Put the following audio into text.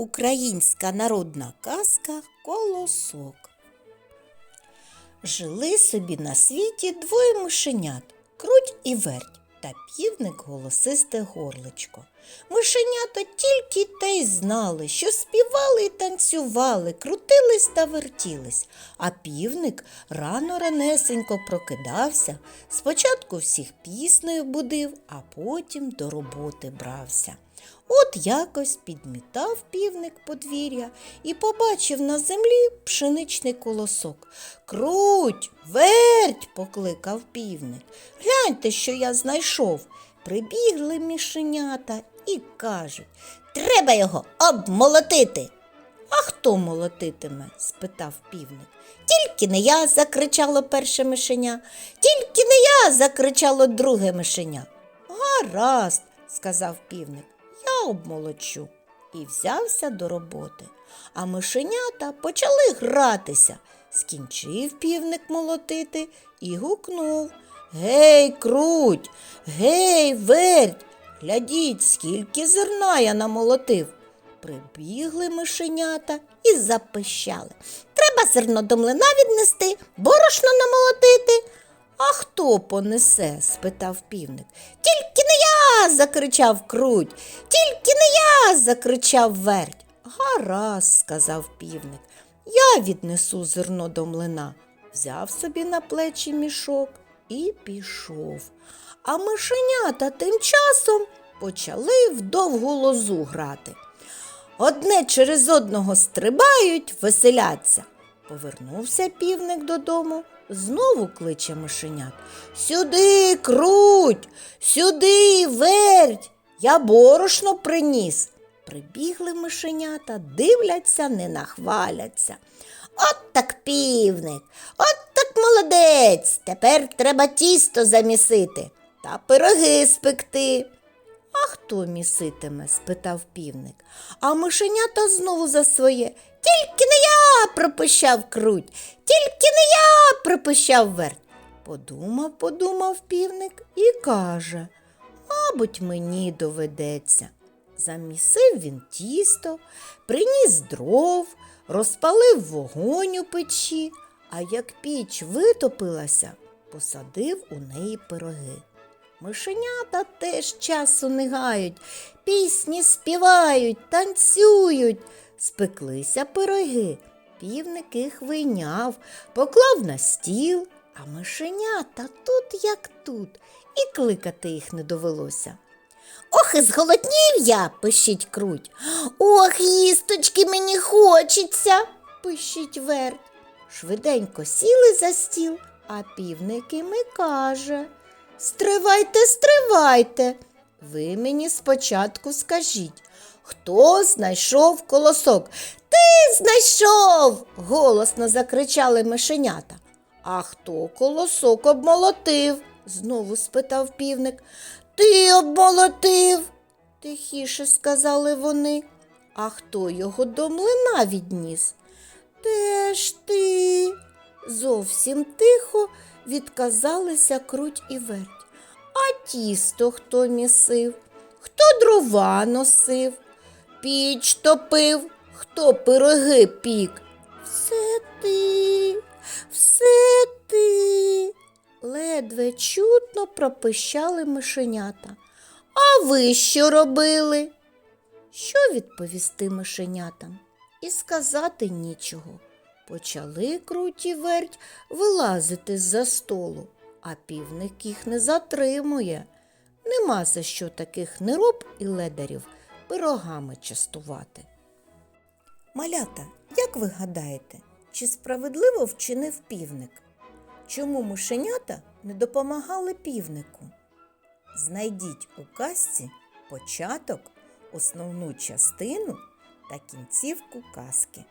Українська народна казка Колосок. Жили собі на світі двоє мишенят круть і верть та півник голосисте горличко. Мишенята тільки те й знали, що співали і танцювали, крутились та вертілись, а півник рано ранесенько прокидався, спочатку всіх піснею будив, а потім до роботи брався. От якось підмітав півник подвір'я і побачив на землі пшеничний колосок. Круть, верть, покликав півник. Гляньте, що я знайшов. Прибігли мішенята і кажуть, треба його обмолотити. А хто молотитиме? спитав півник. Тільки не я, закричало перше мишеня, тільки не я, закричало друге мишеня. Гаразд, сказав півник, обмолочу. І взявся до роботи. А мишенята почали гратися. Скінчив півник молотити і гукнув Гей, круть, гей, верть, глядіть, скільки зерна я намолотив. Прибігли мишенята і запищали. Треба зерно до млина віднести, борошно намолотити. А хто понесе? спитав півник. Закричав круть. Тільки не я. закричав верть. Гаразд, сказав півник. Я віднесу зерно до млина. Взяв собі на плечі мішок і пішов. А мишенята тим часом почали в довгу лозу грати. Одне через одного стрибають, веселяться. Повернувся півник додому, знову кличе мишенят. Сюди, круть, сюди, верть, я борошно приніс. Прибігли мишенята, дивляться, не нахваляться. От так півник, от так молодець. Тепер треба тісто замісити та пироги спекти. А хто міситиме? спитав півник. А мишенята знову за своє. Тільки не я, пропищав круть, тільки не я, пропищав верть. Подумав, подумав півник і каже, мабуть, мені доведеться. Замісив він тісто, приніс дров, розпалив вогонь у печі, а як піч витопилася, посадив у неї пироги. Мишенята теж часу не гають, пісні співають, танцюють. Спеклися пироги, півник їх вийняв, поклав на стіл, а мишенята тут як тут, і кликати їх не довелося. Ох, і зголоднів я, пищить круть. Ох, їсточки мені хочеться, пищить верть. Швиденько сіли за стіл, а півник і каже. Стривайте, стривайте. Ви мені спочатку скажіть, хто знайшов колосок? Ти знайшов. голосно закричали мишенята. А хто колосок обмолотив? знову спитав півник. Ти обмолотив, тихіше сказали вони. А хто його до млина відніс? Теж ти. Зовсім тихо відказалися круть і верть. А тісто хто місив, хто дрова носив, піч топив, хто пироги пік. Все ти, все ти. Ледве чутно пропищали мишенята. А ви що робили? Що відповісти мишенятам? І сказати нічого. Почали круті верть вилазити з-за столу, а півник їх не затримує. Нема за що таких нероб і ледарів пирогами частувати. Малята, як ви гадаєте, чи справедливо вчинив півник? Чому мишенята не допомагали півнику? Знайдіть у казці початок, основну частину та кінцівку казки.